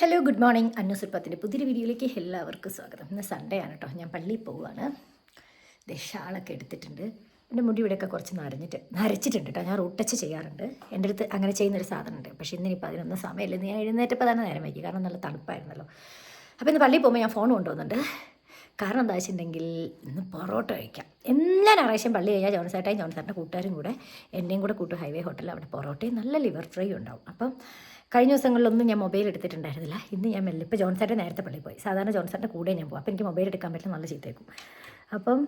Hello good morning അന്നുസുൽപ്പത്തിന്റെ പുതിയൊരു വീഡിയോയിലേക്ക് എല്ലാവർക്കും സ്വാഗതം. ഇന്ന് സൺഡേ ആണ് കേട്ടോ ഞാൻ പള്ളിയിൽ പോവുകയാണ് ദശാളൊക്കെ എടുത്തിട്ടുണ്ട്. എന്റെ മുടി ഇവിടെയൊക്കെ കുറച്ച് നരഞ്ഞിട്ട് നരച്ചിട്ടുണ്ട് കേട്ടോ ഞാൻ റൂട്ടച്ച് ചെയ്യാറുണ്ട്. എന്റെ അടുത്ത് അങ്ങനെ ചെയ്യുന്നൊരു സാധനമുണ്ട്. പക്ഷേ ഇന്നിപ്പോൾ അതിനൊന്നും സമയമില്ല. ഞാൻ എഴുന്നേറ്റപ്പോൾ തന്നെ നേരം വയ്ക്കും കാരണം നല്ല തണുപ്പായിരുന്നല്ലോ. അപ്പോൾ ഇന്ന് പള്ളിയിൽ പോകുമ്പോൾ ഞാൻ ഫോൺ കൊണ്ടുപോകുന്നുണ്ട് കാരണം എന്താ വെച്ചിട്ടുണ്ടെങ്കിൽ ഇന്ന് പൊറോട്ട കഴിക്കാം. എല്ലാ ഞായറാഴ്ചയും പള്ളി കഴിഞ്ഞാൽ ജോൺസേട്ടായും ജോൺസേട്ടന്റെ കൂട്ടുകാരും കൂടെ എന്നെയും കൂടെ കൂട്ടു ഹൈവേ ഹോട്ടലിൽ അവിടെ പൊറോട്ടയും നല്ല ലിവർ ഫ്രൈ ഉണ്ടാവും. അപ്പം കഴിഞ്ഞ ദിവസങ്ങളിലൊന്നും ഞാൻ മൊബൈൽ എടുത്തിട്ടുണ്ടായിരുന്നില്ല. ഇന്ന് ഞാൻ മെല്ലെ ഇപ്പോൾ ജോൺസേട്ടൻ നേരത്തെ പള്ളിയിൽ പോയി. സാധാരണ ജോൺസേട്ടന്റെ കൂടെ ഞാൻ പോകും അപ്പോൾ എനിക്ക് മൊബൈൽ എടുക്കാൻ പറ്റില്ല നല്ല ചീത്തേക്കും അപ്പം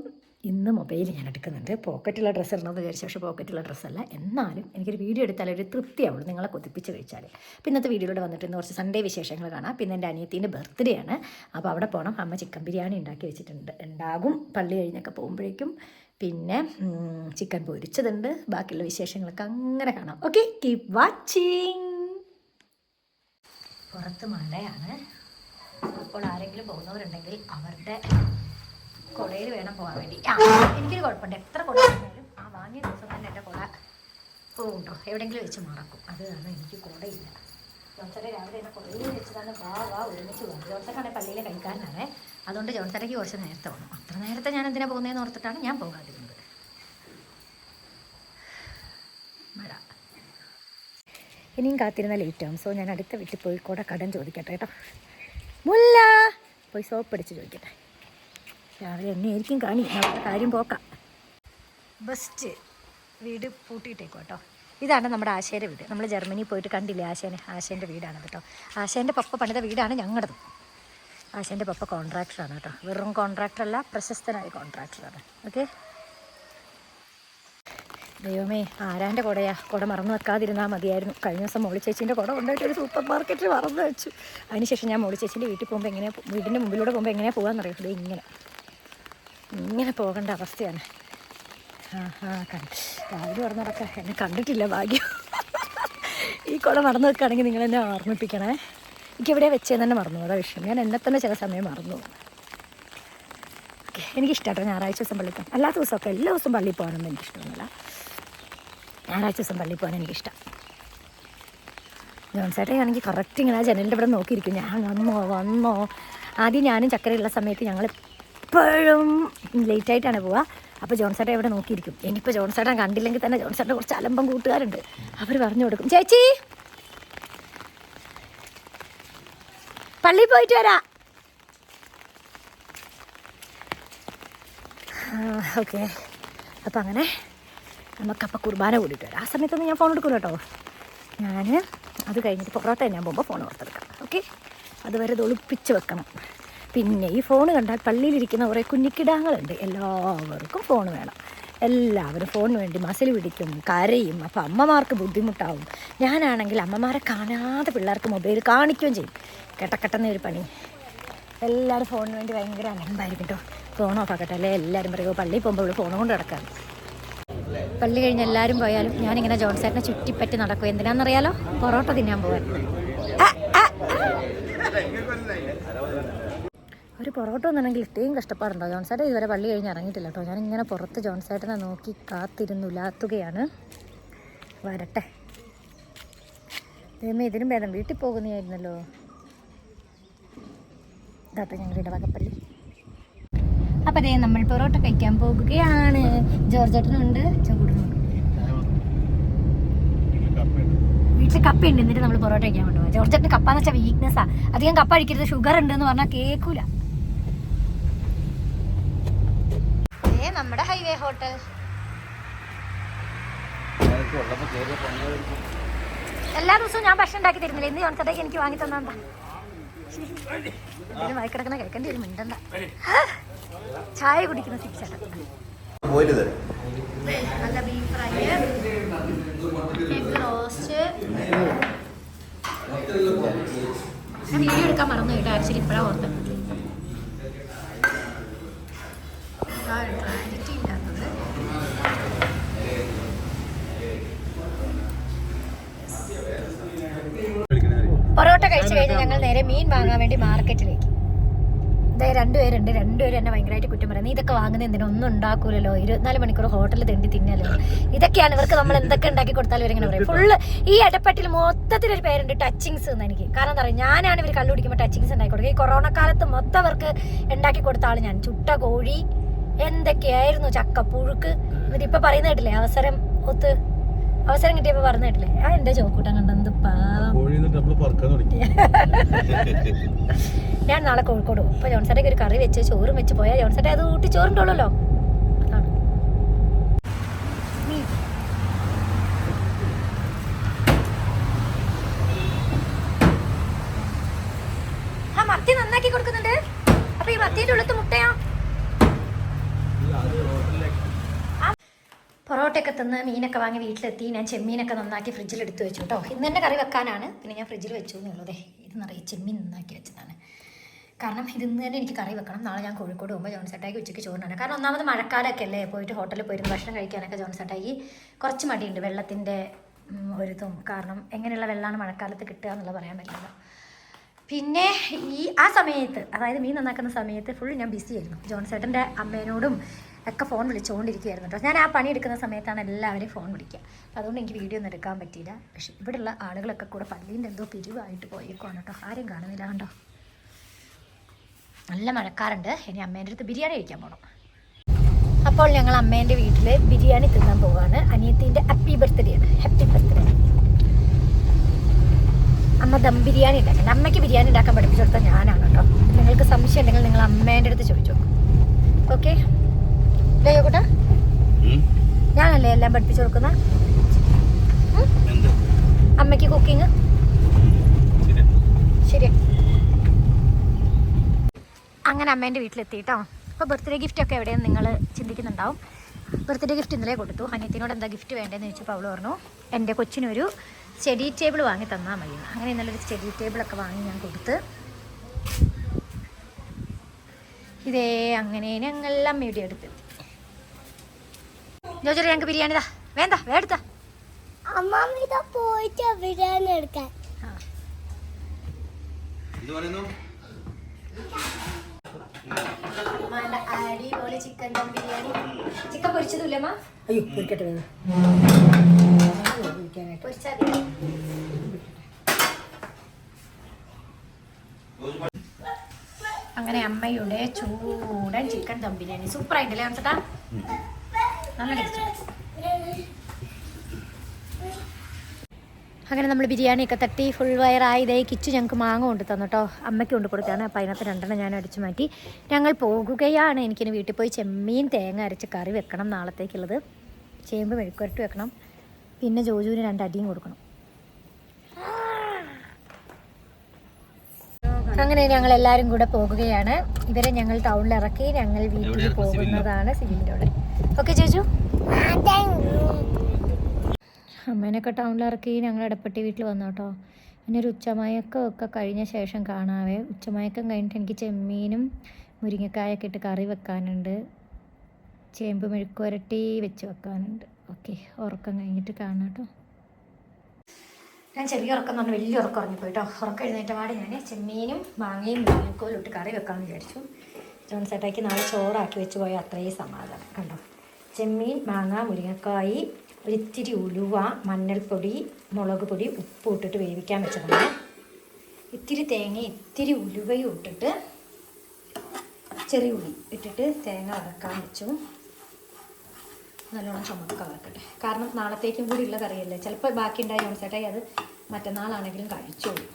ഇന്ന് മൊബൈൽ ഞാൻ എടുക്കുന്നുണ്ട്. പോക്കറ്റുള്ള ഡ്രസ്സ് ഇടണമെന്ന് വിചാരിച്ചു. പക്ഷേ പോക്കറ്റുള്ള ഡ്രസ്സല്ല എന്നാലും എനിക്കൊരു വീഡിയോ എടുത്താൽ ഒരു തൃപ്തിയാവുള്ളൂ. നിങ്ങളെ കൊതിപ്പിച്ച് കഴിച്ചാൽ അപ്പോൾ ഇന്നത്തെ വീഡിയോയിലൂടെ വന്നിട്ട് ഇന്ന് കുറച്ച് സൺഡേ വിശേഷങ്ങൾ കാണാം. പിന്നെ എന്റെ അനിയത്തിന്റെ ബർത്ത്ഡേ ആണ്. അപ്പോൾ അവിടെ പോകണം അമ്മ ചിക്കൻ ബിരിയാണി ഉണ്ടാക്കി വെച്ചിട്ടുണ്ട്. ഉണ്ടാകും. പള്ളി കഴിഞ്ഞൊക്കെ പോകുമ്പോഴേക്കും പിന്നെ ചിക്കൻ പൊരിച്ചതുണ്ട്. ബാക്കിയുള്ള വിശേഷങ്ങളൊക്കെ അങ്ങനെ കാണാം. ഓക്കെ കീപ് വാച്ചിങ് പുറത്ത് മഴയാണ്. അപ്പോൾ ആരെങ്കിലും പോകുന്നവരുണ്ടെങ്കിൽ അവരുടെ കുടയിൽ വേണം പോകാൻ വേണ്ടി. ആ എനിക്കൊരു കുഴപ്പമുണ്ട്. എത്ര കുട ആ വാങ്ങിയ ദിവസം തന്നെ എന്റെ കുട പോകുണ്ടോ എവിടെയെങ്കിലും വെച്ച് മറക്കും. അത് കാരണം എനിക്ക് കുടയില്ല. ജോൺസറെ രാവിലെ എന്നെ കുറേ വെച്ചതാണ് വാ വാ ഒരുമിച്ച് പോകും. ജോൺസക്കാണെങ്കിൽ പള്ളിയിലെ കഴിക്കാനാണേ അതുകൊണ്ട് ജോൺസറയ്ക്ക് കുറച്ച് നേരത്തെ പോകണം അത്ര നേരത്തെ ഞാൻ എന്തിനാ പോകുന്നതെന്ന് ഓർത്തിട്ടാണ് ഞാൻ പോകാതിരുന്നത്. മഴ ഇനിയും കാത്തിരുന്ന ലേറ്റ് ആവും. സോ ഞാൻ അടുത്ത വീട്ടിൽ പോയി കൂടെ കടം ചോദിക്കട്ടെ കേട്ടോ. മുല്ല! പോയി സോപ്പ് അടിച്ച് ചോദിക്കട്ടെ. രാവിലെ എന്നെ ആയിരിക്കും കാണി. നമ്മുടെ കാര്യം പോക്കാം. ബെസ്റ്റ് വീട് പൂട്ടിയിട്ടേക്കും കേട്ടോ. ഇതാണ് നമ്മുടെ ആശയുടെ വീട്. നമ്മൾ ജർമ്മനിയിൽ പോയിട്ട് കണ്ടില്ലേ ആശേനെ? ആശേന്റെ വീടാണ് കേട്ടോ. ആശേന്റെ പപ്പ പണിത വീടാണ് ഞങ്ങളുടേത് ആശേന്റെ പപ്പ കോൺട്രാക്ടറാണ് കേട്ടോ. വെറും കോൺട്രാക്ടറല്ല പ്രശസ്തനായ കോൺട്രാക്ടറാണ്. ഓക്കെ? ദൈവമേ ആരാന്റെ കുടയാ? കുട മറന്നു വെക്കാതിരുന്നാൽ മതിയായിരുന്നു. കഴിഞ്ഞ ദിവസം മോളി ചേച്ചീന്റെ കുട കൊണ്ടുപോയിട്ട് ഒരു സൂപ്പർ മാർക്കറ്റിൽ മറന്നു വെച്ചു. അതിനുശേഷം ഞാൻ മോളി ചേച്ചീന്റെ വീട്ടിൽ പോകുമ്പോൾ എങ്ങനെയാണ് വീടിന്റെ മുമ്പിലൂടെ പോകുമ്പോൾ എങ്ങനെയാണ് പോകാമെന്നറിയാം ഇങ്ങനെ. ഇങ്ങനെ പോകേണ്ട അവസ്ഥയാണ്. ആ ആ കണ്ട്. രാവിലെ പറഞ്ഞതൊക്കെ എന്നെ കണ്ടിട്ടില്ല ഭാഗ്യം. ഈ കുളം മറന്നു വെക്കുകയാണെങ്കിൽ നിങ്ങൾ എന്നെ ഓർമ്മിപ്പിക്കണേ. എനിക്ക് എവിടെയാണ് വെച്ചതെന്ന് തന്നെ മറന്നു. അതാ വിഷയം. ഞാൻ എന്നെ തന്നെ ചില സമയം മറന്നു. ഓക്കെ എനിക്കിഷ്ടമാട്ടോ ഞായറാഴ്ച ദിവസം പള്ളിയിൽ പോകാൻ. അല്ലാത്ത ദിവസമൊക്കെ എല്ലാ ദിവസവും പള്ളിയിൽ പോകാനൊന്നും എനിക്കിഷ്ടമൊന്നുമില്ല. ഞായറാഴ്ച ദിവസം പള്ളിയിൽ പോകാൻ എനിക്കിഷ്ടം. ആണെങ്കിൽ കറക്റ്റ് ഇങ്ങനെ ആ ജനലിന്റെ ഇവിടെ നോക്കിയിരിക്കും. ഞാൻ വന്നോ വന്നോ. ആദ്യം ഞാനും ചക്കരയുള്ള സമയത്ത് ഞങ്ങൾ എപ്പോഴും ലേറ്റായിട്ടാണ് പോവുക അപ്പോൾ ജോൺസേട്ടൻ ഇവിടെ നോക്കിയിരിക്കും. ഇനിയിപ്പോൾ ജോൺസേട്ടൻ കണ്ടില്ലെങ്കിൽ തന്നെ ജോൺസേട്ടൻ കുറച്ച് അലമ്പം കൂട്ടുകാരുണ്ട്. അവർ പറഞ്ഞു കൊടുക്കും. ചേച്ചി! പള്ളിയിൽ പോയിട്ട് വരാം. ഓക്കെ അപ്പം അങ്ങനെ നമുക്കപ്പോൾ കുർബാന കൂടിയിട്ട് വരാം. ആ സമയത്തൊന്നും ഞാൻ ഫോൺ എടുക്കില്ല കേട്ടോ. ഞാൻ അത് കഴിഞ്ഞിട്ട് പുറത്ത് ഞാൻ പോകുമ്പോൾ ഫോൺ ഓർത്തെടുക്കാം. ഓക്കെ അതുവരെ ഇത് ഒളിപ്പിച്ച് വെക്കണം. പിന്നെ ഈ ഫോൺ കണ്ടാൽ പള്ളിയിലിരിക്കുന്ന കുറേ കുഞ്ഞിക്കിടാങ്ങളുണ്ട്. എല്ലാവർക്കും ഫോൺ വേണം. എല്ലാവരും ഫോണിന് വേണ്ടി മസിൽ പിടിക്കും കരയും. അപ്പോൾ അമ്മമാർക്ക് ബുദ്ധിമുട്ടാവും. ഞാനാണെങ്കിൽ അമ്മമാരെ കാണാതെ പിള്ളേർക്ക് മൊബൈൽ കാണിക്കുകയും ചെയ്യും. കെട്ടക്കെട്ടെന്ന ഒരു പണി. എല്ലാവരും ഫോണിന് വേണ്ടി ഭയങ്കര അലമ്പായിരിക്കും കേട്ടോ ഫോൺ ഓഫ് ആക്കട്ടെ. അല്ലേ? എല്ലാവരും പറയുമോ പള്ളിയിൽ പോകുമ്പോൾ ഇവിടെ ഫോണും കൊണ്ട് കിടക്കാം പള്ളി കഴിഞ്ഞ് എല്ലാവരും പോയാലും ഞാനിങ്ങനെ ജോൺസേട്ടനെ ചുറ്റിപ്പറ്റി നടക്കും. എന്തിനാണെന്നറിയാലോ പൊറോട്ട തിന്നാൻ പോകാൻ. ഒരു പൊറോട്ട വന്നിട്ടെങ്കിൽ ഇത്രയും കഷ്ടപ്പാടുണ്ടോ? ജോൺസേട്ടൻ ഇതുവരെ പള്ളി കഴിഞ്ഞ് ഇറങ്ങിയിട്ടില്ല കേട്ടോ. ഞാനിങ്ങനെ പുറത്ത് ജോൺസേട്ടനെ നോക്കി കാത്തിരുന്നു ലാത്തുകയാണ്. വരട്ടെ. ദൈവമേ ഇതിനും ഭേദം. വീട്ടിൽ പോകുന്നതായിരുന്നല്ലോ. ഇതാട്ടോ ഞങ്ങളുടെ വകപ്പള്ളി അപ്പം അതേ നമ്മൾ പൊറോട്ട കഴിക്കാൻ പോകുകയാണ്. ജോർജേട്ടനുണ്ട്. ചൂടുന്നുണ്ട് വീട്ടിൽ കപ്പ ഉണ്ട് എന്നിട്ട് നമ്മൾ പൊറോട്ട കഴിക്കാൻ കൊണ്ടുപോകാം ജോർജേട്ടന് കപ്പ എന്ന് വെച്ചാൽ വീക്ക്നെസ്സാ അധികം കപ്പ അടിക്കരുത് ഷുഗർ ഉണ്ട് എന്ന് പറഞ്ഞാൽ കേൾക്കൂല നമ്മുടെ ഹൈവേ ഹോട്ടൽ എല്ലാ ദിവസവും ഞാൻ ഭക്ഷണം ഉണ്ടാക്കി തരുന്നില്ല. ഇന്ന് ജോൺസേട്ടേക്ക് എനിക്ക് വാങ്ങി തന്നാ മയക്കിടക്കുന്ന കേൾക്കേണ്ടി വരും മിണ്ടണ്ട. ചായ കുടിക്കുന്ന ബോയിൽ നല്ല ബീഫ് റോസ്റ്റ് വീഡിയോ എടുക്കാൻ മറന്നു കേട്ടോ ആക്ച്വലി ഇപ്പോഴാണ് ഓർത്തത്. നേരെ മീൻ വാങ്ങാൻ വേണ്ടി മാർക്കറ്റിലേക്ക് ദേ രണ്ടുപേരുണ്ട്. രണ്ടുപേരും എന്നെ ഭയങ്കരമായിട്ട് കുറ്റം പറയുന്നത് നീ ഇതൊക്കെ വാങ്ങുന്ന എന്തിനാ? ഒന്നും ഉണ്ടാക്കൂലല്ലോ. ഇരുപത്തിനാല് മണിക്കൂർ ഹോട്ടലിൽ തെണ്ടി തിന്നല്ലോ? ഇതൊക്കെയാണ് ഇവർക്ക് നമ്മൾ എന്തൊക്കെ ഉണ്ടാക്കി കൊടുത്താലും ഇവരിങ്ങനെ പറയും. ഫുള്ള് ഈ ഇടപ്പറ്റിൽ മൊത്തത്തിൽ ഒരു പേരുണ്ട് ടച്ചിങ്സ് എന്ന് എനിക്ക്. കാരണം എന്താ പറയുക ഞാനാണ് ഇവർ കണ്ടുപിടിക്കുമ്പോൾ ടച്ചിങ്സ് ഉണ്ടാക്കി കൊടുക്കുക. ഈ കൊറോണ കാലത്ത് മൊത്തം അവർക്ക് ഉണ്ടാക്കി കൊടുത്ത ആൾ ഞാൻ. ചുട്ട കോഴി എന്തൊക്കെയായിരുന്നു? ചക്ക പുഴുക്ക്. എന്നിട്ട് ഇപ്പൊ പറയുന്ന കേട്ടില്ലേ? അവസരം ഒത്ത് അവസരം കിട്ടിയപ്പോ പറഞ്ഞ കേട്ടില്ലേ? ആ എന്റെ ചോക്കൂട്ടം കണ്ടെന്ത് ഞാൻ നാളെ കോഴിക്കോട് പോകും. അപ്പൊ ജോൺസേട്ടയ്ക്ക് ഒരു കറി വെച്ച് ചോറും വെച്ച് പോയാൽ ജോൺസേട്ടെ അത് കൂട്ടി ചോറുണ്ടല്ലോ അതാണ്. ആ മത്തി നന്നാക്കി കൊടുക്കുന്നുണ്ട്. അപ്പൊ ഈ മത്തിന്റെ ഉള്ളത്ത് മുട്ടയോ പൊറോട്ടയൊക്കെ തിന്ന് മീനൊക്കെ വാങ്ങി വീട്ടിലെത്തി. ഞാൻ ചെമ്മീനൊക്കെ നന്നാക്കി ഫ്രിഡ്ജിൽ എടുത്ത് വെച്ചു കേട്ടോ ഇന്ന് തന്നെ കറി വെക്കാനാണ്. പിന്നെ ഞാൻ ഫ്രിഡ്ജിൽ വെച്ചു എന്നുള്ളതേ ഇത് നിറയെ ചെമ്മീൻ നന്നാക്കി വെച്ചതാണ്. കാരണം ഇതിന്ന് തന്നെ എനിക്ക് കറി വെക്കണം. നാളെ ഞാൻ കോഴിക്കോട് പോകുമ്പോൾ ജോൺസേട്ടായിക്ക് ഉച്ചയ്ക്ക് ചോറിനാണ്. കാരണം ഒന്നാമത് മഴക്കാലമൊക്കെ അല്ലേ? പോയിട്ട് ഹോട്ടലിൽ പോയിരുന്ന് ഭക്ഷണം കഴിക്കാനൊക്കെ ജോൺസേട്ടായി കുറച്ച് മടിയുണ്ട്. വെള്ളത്തിന്റെ ഒരിതും കാരണം എങ്ങനെയുള്ള വെള്ളമാണ് മഴക്കാലത്ത് കിട്ടുക എന്നുള്ളത് പറയാൻ പറ്റില്ല. പിന്നെ ഈ ആ സമയത്ത് അതായത് മീൻ നന്നാക്കുന്ന സമയത്ത് ഫുൾ ഞാൻ ബിസി ആയിരുന്നു. ജോൺസേട്ടന്റെ അമ്മേനോടും ഒക്കെ ഫോൺ വിളിച്ചുകൊണ്ടിരിക്കുകയായിരുന്നു കേട്ടോ. ഞാൻ ആ പണി എടുക്കുന്ന സമയത്താണ് എല്ലാവരെയും ഫോൺ വിളിക്കുക. അപ്പോൾ അതുകൊണ്ട് എനിക്ക് വീഡിയോ ഒന്നും എടുക്കാൻ പറ്റിയില്ല. പക്ഷേ ഇവിടെയുള്ള ആളുകളൊക്കെ കൂടെ പള്ളീന്റെ എന്തോ പിരിവായിട്ട് പോയേക്കുവാണ് കേട്ടോ. ആരും കാണുന്നില്ല കണ്ടോ? നല്ല മഴക്കാറുണ്ട്. ഇനി അമ്മേന്റെ അടുത്ത് ബിരിയാണി കഴിക്കാൻ പോകണം അപ്പോൾ ഞങ്ങൾ അമ്മേന്റെ വീട്ടിൽ ബിരിയാണി തിന്നാൻ പോവാണ്. അനിയത്തിന്റെ ഹാപ്പി ബർത്ത്ഡേ ആണ്. ഹാപ്പി ബർത്ത്ഡേ അമ്മ ദം ബിരിയാണി ഉണ്ടാക്കണം അമ്മയ്ക്ക് ബിരിയാണി ഉണ്ടാക്കാൻ പഠിപ്പിച്ചു കൊടുത്ത ഞാനാണ് കേട്ടോ. നിങ്ങൾക്ക് സംശയം ഉണ്ടെങ്കിൽ നിങ്ങൾ അമ്മേന്റെ അടുത്ത് ചോദിച്ചു ഓക്കെ അല്ലേ യോക്കൂട്ടാ ഞാനല്ലേ എല്ലാം പഠിപ്പിച്ചു കൊടുക്കുന്ന? അമ്മയ്ക്ക് കുക്കിംഗ് ശരി. അങ്ങനെ അമ്മേന്റെ വീട്ടിലെത്തി കേട്ടോ അപ്പോൾ ബർത്ത്ഡേ ഗിഫ്റ്റ് ഒക്കെ എവിടെയെന്ന് നിങ്ങൾ ചിന്തിക്കുന്നുണ്ടാവും. ബർത്ത്ഡേ ഗിഫ്റ്റ് ഇന്നലെ കൊടുത്തു. അനിയത്തിനോട് എന്താ ഗിഫ്റ്റ് വേണ്ടതെന്ന് ചോദിച്ചപ്പോൾ അവൾ പറഞ്ഞു എന്റെ കൊച്ചിനൊരു സ്റ്റഡി ടേബിൾ വാങ്ങി തന്നാൽ മതി. അങ്ങനെ ഇന്നലെ ഒരു സ്റ്റഡി ടേബിളൊക്കെ വാങ്ങി ഞാൻ കൊടുത്ത്. ഇതേ അങ്ങനെ ഞങ്ങളെല്ലാം മീഡിയ എടുത്തെത്തി ജോജറി ഞങ്ങൾക്ക് ബിരിയാണി താ വേണ്ട വേടുത്ത. അമ്മാമ്മ ഇതാ പോയിട്ട് ബിരിയാണി എടുക്കാൻ. ആ. എന്ത് പറയുന്നു? അമ്മാന്റെ അടിപൊളി ചിക്കൻ ദം ബിരിയാണി. ചിക്കൻ പൊരിച്ചതില്ല അമ്മ? അയ്യോ പൊരിക്കട്ടെ വേഗം. പൊരിച്ചാൽ മതി. അങ്ങനെ അമ്മയുടെ ചൂടൻ ചിക്കൻ ദം ബിരിയാണി. സൂപ്പർ ആയിട്ടല്ലേ ചേട്ടാ ടേസ്റ്റ് അങ്ങനെ നമ്മൾ ബിരിയാണിയൊക്കെ തട്ടി ഫുൾ വയറായി. ഇതേ കിച്ചു ഞങ്ങൾക്ക് മാങ്ങ കൊണ്ട് തന്നു കേട്ടോ അമ്മയ്ക്ക് കൊണ്ട് കൊടുത്താണ് അപ്പോൾ അതിനകത്ത് രണ്ടെണ്ണം ഞാൻ അടിച്ചു മാറ്റി. ഞങ്ങൾ പോകുകയാണ്. എനിക്കിനി വീട്ടിൽ പോയി ചെമ്മീൻ തേങ്ങ അരച്ച് കറി വെക്കണം നാളത്തേക്കുള്ളത്. ചേമ്പ് മെഴുക്കുരട്ട് വെക്കണം. പിന്നെ ജോജുവിന് രണ്ടടിയും കൊടുക്കണം. അങ്ങനെ ഞങ്ങൾ എല്ലാവരും കൂടെ പോകുകയാണ്. ഇവരെ ഞങ്ങൾ ടൗണിൽ ഇറക്കി. ഞങ്ങൾ വീട്ടിൽ പോകുന്നതാണ് അവിടെ ഓക്കെ ജോജു അമ്മേനൊക്കെ ടൗണിൽ ഇറക്കി ഞങ്ങൾ ഇടപ്പെട്ടി വീട്ടിൽ വന്നു കേട്ടോ. പിന്നെ ഒരു ഉച്ചമയക്കം ഒക്കെ കഴിഞ്ഞ ശേഷം കാണാവേ. ഉച്ചമയക്കം കഴിഞ്ഞിട്ട് എനിക്ക് ചെമ്മീനും മുരിങ്ങക്കായൊക്കെ ഇട്ട് കറി വെക്കാനുണ്ട്. ചേമ്പ് മെഴുക്കുരട്ടി വെച്ച് വെക്കാനുണ്ട്. ഓക്കെ ഉറക്കം കഴിഞ്ഞിട്ട് കാണാം കേട്ടോ. ഞാൻ ചെറിയ ഉറക്കം എന്ന് പറഞ്ഞാൽ വലിയ ഉറക്കം ഉറങ്ങിപ്പോയി കേട്ടോ. ഉറക്കം എഴുന്നേറ്റ പാടെ ഞാൻ ചെമ്മീനും മാങ്ങയും മുരിങ്ങക്കോലും ഇട്ട് കറി വെക്കാമെന്ന് വിചാരിച്ചു. ജോൺ നാളെ ചോറാക്കി വെച്ച് പോയാൽ അത്രയും സമാധാനം. കണ്ടോ? ചെമ്മീൻ മാങ്ങ മുരിങ്ങക്കായി ഒരിത്തിരി ഉലുവ മഞ്ഞൾപ്പൊടി മുളക് പൊടി ഉപ്പ് ഇട്ടിട്ട് വേവിക്കാൻ വെച്ചതാണ്. ഇത്തിരി തേങ്ങ ഇത്തിരി ഉലുവയും ഇട്ടിട്ട് ചെറിയ ഉള്ളി ഇട്ടിട്ട് തേങ്ങ വറക്കാൻ വെച്ചു. നല്ലോണം ചുമക്ക വറക്കട്ടെ. കാരണം നാളത്തേക്കും കൂടി ഉള്ള കറിയല്ലേ. ചിലപ്പോൾ ബാക്കി ഉണ്ടായി ജോൺസേട്ടായി അത് മറ്റന്നാളാണെങ്കിലും കഴിച്ചോളൂ.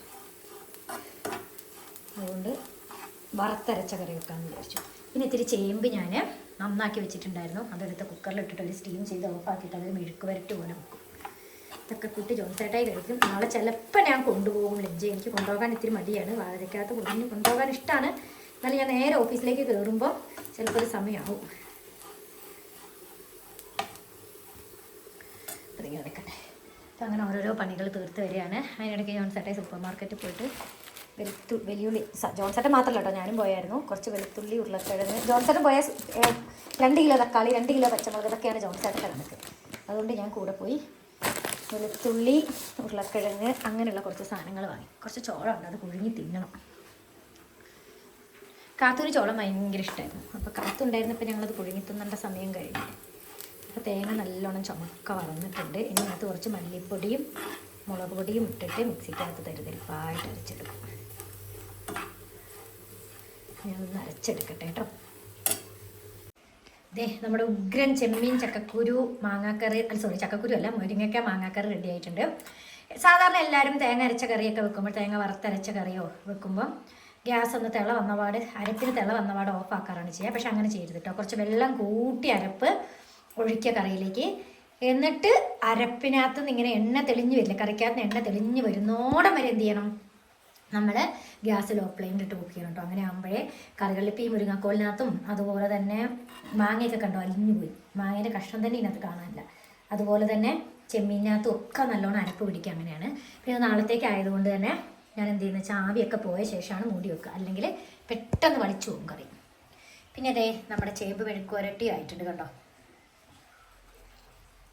അതുകൊണ്ട് വറുത്തരച്ച കറി വെക്കാമെന്ന് വിചാരിച്ചു. പിന്നെ ഇത്തിരി ചേമ്പ് ഞാൻ നന്നാക്കി വെച്ചിട്ടുണ്ടായിരുന്നു. അതെടുത്ത് കുക്കറിലിട്ടിട്ട് ഒരു സ്റ്റീം ചെയ്ത് ഓഫാക്കിയിട്ട് അതിൽ മെഴുക്ക് വരട്ട് പോലെ വെക്കും. ഇതൊക്കെ കൂട്ടി ജോൺസേട്ടായി കഴിക്കും. നാളെ ചിലപ്പോൾ ഞാൻ കൊണ്ടുപോകും ലഞ്ച് എനിക്ക് കൊണ്ടുപോകാൻ ഇത്തിരി മടിയാണ്. വാഴയ്ക്കകത്ത് കൊണ്ടുപോകാൻ കൊണ്ടുപോകാൻ ഇഷ്ടമാണ് എന്നാലും ഞാൻ നേരെ ഓഫീസിലേക്ക് കയറുമ്പോൾ ചിലപ്പോൾ ഒരു സമയമാവും അതിങ്ങനെ നിൽക്കട്ടെ അപ്പം അങ്ങനെ ഓരോരോ പണികൾ തീർത്ത് വരികയാണ്. അതിനിടയ്ക്ക് ജോൺസേട്ടായി സൂപ്പർ മാർക്കറ്റിൽ പോയിട്ട് വെളുത്തു വെല്ലുവിളി സ- ജോൺസേട്ടൻ മാത്രമല്ല കേട്ടോ ഞാനും പോയായിരുന്നു. കുറച്ച് വെളുത്തുള്ളി ഉരുളക്കിഴങ്ങ്. ജോൺസേട്ടൻ പോയ രണ്ട് കിലോ തക്കാളി രണ്ട് കിലോ പച്ചമുളക് ഇതൊക്കെയാണ് ജോൺസേട്ടന്റെ കണക്ക് അതുകൊണ്ട് ഞാൻ കൂടെ പോയി വെളുത്തുള്ളി ഉരുളക്കിഴങ്ങ് അങ്ങനെയുള്ള കുറച്ച് സാധനങ്ങൾ വാങ്ങി. കുറച്ച് ചോളമുണ്ട് അത് കുഴുങ്ങി തിന്നണം. കാത്തൂര് ചോളം ഭയങ്കര ഇഷ്ടമായിരുന്നു അപ്പോൾ കാത്തുണ്ടായിരുന്നപ്പോൾ ഞങ്ങളത് കുഴുങ്ങി തിന്നേണ്ട സമയം കഴിഞ്ഞു. അപ്പോൾ തേങ്ങ നല്ലോണം ചുമക്ക വളർന്നിട്ടുണ്ട് ഇനി അതിനകത്ത് കുറച്ച് മല്ലിപ്പൊടിയും മുളക് പൊടിയും ഇട്ടിട്ട് മിക്സിക്കകത്ത് തരുതരിപ്പായിട്ട് അരച്ചെടുക്കും. ഞാനൊന്ന് അരച്ചെടുക്കട്ടെ കേട്ടോ. ദേ നമ്മുടെ ഉഗ്രൻ ചെമ്മീൻ ചക്കക്കുരു മാങ്ങാക്കറി അല്ല സോറി ചക്കക്കുരു അല്ല മുരിങ്ങയ്ക്ക മാങ്ങാക്കറി റെഡി ആയിട്ടുണ്ട്. സാധാരണ എല്ലാവരും തേങ്ങ അരച്ച കറിയൊക്കെ വെക്കുമ്പോൾ തേങ്ങ വറുത്തരച്ച കറിയോ വെക്കുമ്പോൾ ഗ്യാസ് ഒന്ന് തിള വന്നപാട് അരപ്പിന് തിള വന്നപാട് ഓഫ് ആക്കാറാണ് ചെയ്യുക. പക്ഷെ അങ്ങനെ ചെയ്യരുത് കേട്ടോ. കുറച്ച് വെള്ളം കൂട്ടി അരപ്പ് ഒഴിക്കുക കറിയിലേക്ക്. എന്നിട്ട് അരപ്പിനകത്ത് നിന്ന് ഇങ്ങനെ എണ്ണ തെളിഞ്ഞ് വരില്ല. കറിക്കകത്ത് എണ്ണ തെളിഞ്ഞ് വരുന്നോടം വരെ എന്ത് ചെയ്യണം? നമ്മൾ ഗ്യാസ് ലോ ഫ്ലെയിമിലിട്ട് കുക്ക് ചെയ്യണം കേട്ടോ അങ്ങനെ ആകുമ്പോഴേ കറികളിൽ ഇപ്പോൾ ഈ മുരിങ്ങക്കോലിനകത്തും അതുപോലെ തന്നെ മാങ്ങയൊക്കെ കണ്ടോ അലിഞ്ഞു പോയി. മാങ്ങേന്റെ കഷ്ണം തന്നെ ഇതിനകത്ത് കാണാനില്ല. അതുപോലെ തന്നെ ചെമ്മീനകത്തും ഒക്കെ നല്ലോണം അരപ്പ് പിടിക്കുക അങ്ങനെയാണ്. പിന്നെ നാളത്തേക്ക് ആയതുകൊണ്ട് തന്നെ ഞാൻ എന്ത് ചെയ്യുന്നത് വെച്ചാൽ ആവിയൊക്കെ പോയ ശേഷമാണ് മൂടി വെക്കുക. അല്ലെങ്കിൽ പെട്ടെന്ന് വളിച്ചു പോകും കറി. പിന്നെ അതേ നമ്മുടെ ചേമ്പ് വെഴുക്കുരട്ടി ആയിട്ടുണ്ട് കണ്ടോ.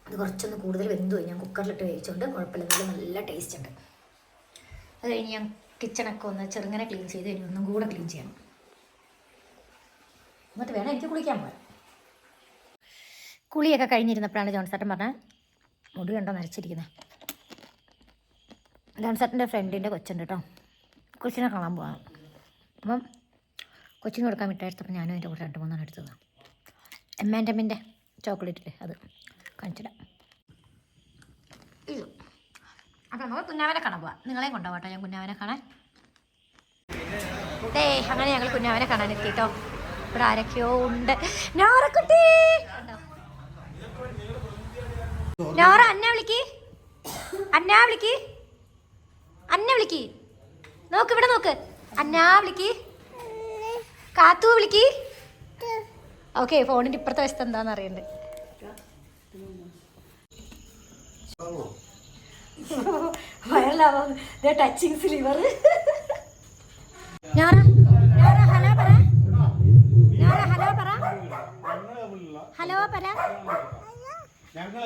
അത് കുറച്ചൊന്ന് കൂടുതൽ വെന്തു ഞാൻ കുക്കറിലിട്ട് വേവിച്ചുകൊണ്ട് കുഴപ്പമില്ല നല്ല ടേസ്റ്റ് ഉണ്ട്. അത് കഴിഞ്ഞ് ഞാൻ കിച്ചണൊക്കെ ഒന്ന് ചെറുങ്ങനെ ക്ലീൻ ചെയ്ത് ഇനി ഒന്നും കൂടെ ക്ലീൻ ചെയ്യണം. എന്നിട്ട് വേണം എനിക്ക് കുളിക്കാൻ പോകാൻ. കുളിയൊക്കെ കഴിഞ്ഞിരുന്നപ്പോഴാണ് ജോൺസേട്ടൻ പറഞ്ഞാൽ മുടി കണ്ടോ നരച്ചിരിക്കുന്നത് ജോൺസേട്ടന്റെ ഫ്രണ്ടിന്റെ കൊച്ചുണ്ട് കേട്ടോ കൊച്ചിനെ കാണാൻ പോകാം അപ്പം കൊച്ചിന് കൊടുക്കാൻ വിട്ടായിരുന്നപ്പോൾ ഞാനും എന്റെ കൂടെ രണ്ട് മൂന്നെണ്ണം എടുത്തത്. എം ആൻഡ് എമ്മിന്റെ ചോക്ലേറ്റില്ലേ അത് കാണിച്ചിടാം ഇത് അപ്പം നമുക്ക് കുഞ്ഞാവനെ കാണാൻ പോവാം. നിങ്ങളെയും കൊണ്ടുപോകാം കേട്ടോ ഞാൻ കുഞ്ഞാവനെ കാണാൻ. ദേ അങ്ങനെ ഞങ്ങൾ കുഞ്ഞാവനെ കാണാൻ എത്തി കേട്ടോ ഇവിടെ ആരൊക്കെയോ ഉണ്ട്. ഞാറക്കുട്ടി ഞാറ അന്നെ വിളിക്ക്. അന്ന വിളിക്ക്. അന്ന വിളിക്ക്. നോക്ക് ഇവിടെ നോക്ക്. അന്ന വിളിക്ക്. കാത്തു വിളിക്ക്. ഓക്കെ ഫോണിന്റെ ഇപ്പുറത്തെ വശത്ത് എന്താന്ന് അറിയണ്ട്. വയറിലാവാം ടച്ചിങ് സ്ലീവർ ഞാറ ഞാറ ഹലോ പറ. ഞാറ ഹലോ പറ. ഹലോ പറ.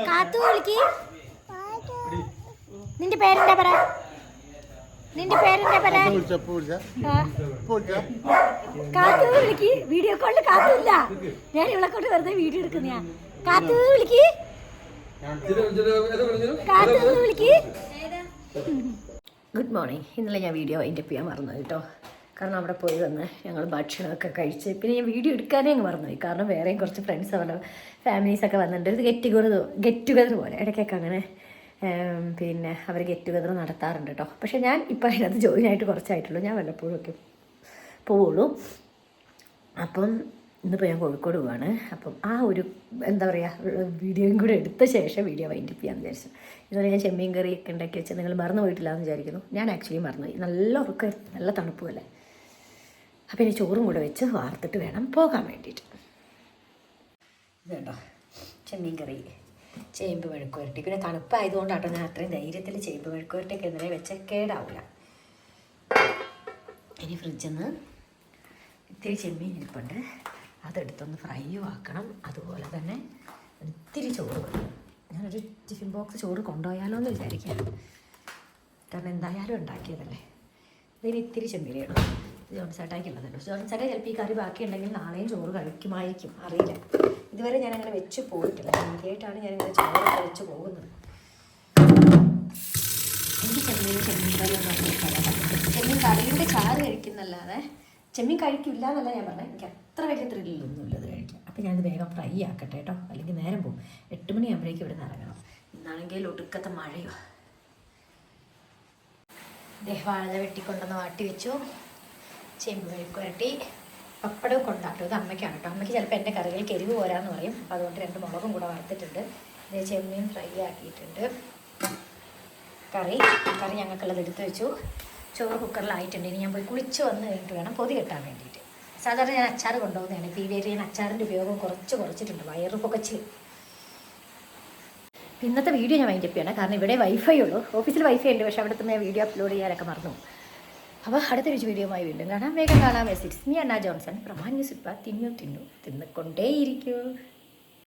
കാത്തു വിളിക്ക്. നിന്റെ പേരെന്താ പറ? നിന്റെ പേരെന്താ പറ. കാത്തു വിളിക്ക്. വീഡിയോ കോളിൽ കാത്തു ഇല്ല ഞാൻ ഇവളെ കൊണ്ട് വെറുതെ വീഡിയോ എടുക്കുന്നയാ. കാത്തു വിളിക്ക്. Good morning. ഇന്നലെ ഞാൻ വീഡിയോ അതിന്റെ ചെയ്യാൻ മറന്നു കേട്ടോ. കാരണം അവിടെ പോയി വന്ന് ഞങ്ങൾ ഭക്ഷണമൊക്കെ കഴിച്ച് പിന്നെ ഞാൻ വീഡിയോ എടുക്കാനേ അങ്ങ് മറന്നുപോയി കാരണം വേറെയും കുറച്ച് ഫ്രണ്ട്സ് അവരുടെ ഫാമിലീസൊക്കെ വന്നിട്ടുണ്ട്. ഇത് ഗെറ്റ് ടുഗദർ ഗെറ്റ് ടുഗദർ പോലെ. ഇടയ്ക്കൊക്കെ അങ്ങനെ പിന്നെ അവർ ഗെറ്റ് ടുഗദർ നടത്താറുണ്ട് കേട്ടോ. പക്ഷേ ഞാൻ ഇപ്പോൾ അതിനകത്ത് ജോയിൻ ആയിട്ട് കുറച്ചായിട്ടുള്ളൂ. ഞാൻ വല്ലപ്പോഴും ഒക്കെ പോവുള്ളൂ. അപ്പം ഇന്നിപ്പോൾ ഞാൻ കോഴിക്കോട് പോവാണ് അപ്പം ആ ഒരു എന്താ പറയുക വീഡിയോയും കൂടെ എടുത്ത ശേഷം വീഡിയോ വൈൻഡപ്പ് ചെയ്യാമെന്ന് വിചാരിച്ചു. ഇതുപോലെ ഞാൻ ചെമ്മീൻ കറി ഒക്കെ ഉണ്ടാക്കി വെച്ചാൽ നിങ്ങൾ മറന്നു പോയിട്ടില്ല എന്ന് വിചാരിക്കുന്നു. ഞാൻ ആക്ച്വലി മറന്നുപോയി. നല്ല ഉറക്ക നല്ല തണുപ്പുമല്ലേ? അപ്പം ഇനി ചോറും കൂടെ വെച്ച് വാർത്തിട്ട് വേണം പോകാൻ വേണ്ടിയിട്ട്. ഇതുണ്ടോ? ചെമ്മീൻ കറി ചേമ്പ് മെഴുക്കുവരട്ടി. പിന്നെ തണുപ്പായതുകൊണ്ടാട്ടോ ഞാൻ അത്രയും ധൈര്യത്തിൽ ചേമ്പ് മെഴുക്ക് വരട്ടിയൊക്കെ ഇന്നലെ വെച്ച കേടാവില്ല ഇനി ഫ്രിഡ്ജിൽ നിന്ന് ഇത്തിരി ചെമ്മീൻ ഇരിപ്പുണ്ട്. അതെടുത്തൊന്ന് ഫ്രൈയും ആക്കണം. അതുപോലെ തന്നെ ഒത്തിരി ചോറ് ഞാനൊരു ടിഫിൻ ബോക്സ് ചോറ് കൊണ്ടുപോയാലോ എന്ന് വിചാരിക്കുകയാണ്. കാരണം എന്തായാലും ഉണ്ടാക്കിയതല്ലേ? ഇതിന് ഇത്തിരി ചെമ്മീൻ ഇടണം ഇത് ജോൺ ജോൺസേട്ട ചിലപ്പോൾ ഈ കറി ബാക്കിയുണ്ടെങ്കിൽ നാളെയും ചോറ് കഴിക്കുമായിരിക്കും. അറിയില്ല. ഇതുവരെ ഞാൻ അങ്ങനെ വെച്ച് പോയിട്ടില്ല. ആദ്യമായിട്ടാണ് ഞാൻ ഇങ്ങനെ ചോറൊക്കെ വെച്ച് പോകുന്നത്. എനിക്ക് ചെമ്മീൻ ചെമ്മീൻ കറി എന്ന് പറഞ്ഞാൽ ചെമ്മീൻ കറിയുടെ ചാറ് കഴിക്കുന്നല്ലാതെ ചെമ്മീൻ കഴിക്കില്ല എന്നല്ല ഞാൻ പറഞ്ഞത്. എനിക്ക് അത്ര വലിയ ത്രില്ലൊന്നുമില്ല ഇത് കഴിക്കാൻ അപ്പം ഞാനത് വേഗം ഫ്രൈ ആക്കട്ടെ കേട്ടോ. അല്ലെങ്കിൽ നേരം പോകും. എട്ട് മണിയാകുമ്പോഴേക്കും ഇവിടെ നിന്ന് ഇറങ്ങണം. ഇന്നാണെങ്കിൽ ഒടുക്കത്തെ മഴയോ? വാഴ വെട്ടിക്കൊണ്ടെന്ന് വാട്ടി വെച്ചു. ചേമ്പ് മെഴുക്ക് വരട്ടി. പപ്പടവും കൊണ്ടാട്ടോ. ഇത് അമ്മയ്ക്കാണ് കേട്ടോ. അമ്മയ്ക്ക് ചിലപ്പോൾ എന്റെ കറികൾക്ക് എരിവ് പോരാന്ന് പറയും. അപ്പോൾ അതുകൊണ്ട് രണ്ട് മുളകും കൂടെ വറുത്തിട്ടുണ്ട്. ഇതേ ചെമ്മീൻ ഫ്രൈ ആക്കിയിട്ടുണ്ട്. കറി. കറി ഞങ്ങൾക്കുള്ളത് എടുത്തു വെച്ചു. ചോറ് കുക്കറിലായിട്ടുണ്ട്. ഇനി ഞാൻ പോയി കുളിച്ച് വന്ന് കഴിഞ്ഞിട്ട് വേണം പൊതി കെട്ടാൻ വേണ്ടിയിട്ട്. സാധാരണ ഞാൻ അച്ചാർ കൊണ്ടുപോകുന്നതാണ്. ഇപ്പോൾ ഈ ഏരിയ ഞാൻ അച്ചാറിന്റെ ഉപയോഗം കുറച്ച് കുറച്ചിട്ടുണ്ട്. വയറ് പുകച്ച് ഇന്നത്തെ വീഡിയോ ഞാൻ വൈൻഡപ്പ് ചെയ്യണം. കാരണം ഇവിടെ വൈഫൈ ഉള്ളൂ. ഓഫീസിൽ വൈഫൈ ഉണ്ട്. പക്ഷേ അവിടുത്തെ ഞാൻ വീഡിയോ അപ്ലോഡ് ചെയ്യാനൊക്കെ മറന്നു. അപ്പോൾ അടുത്തൊരു വീഡിയോയുമായി വീണ്ടും കാണാം. വേഗം കാണാം. മെസ്സിറ്റ്സ് മീ അണ്ണ ജോൺസൺ പ്രമാൻ ന്യൂസ് ഇപ്പം തിന്നു തിന്നു തിന്നുകൊണ്ടേയിരിക്കൂ.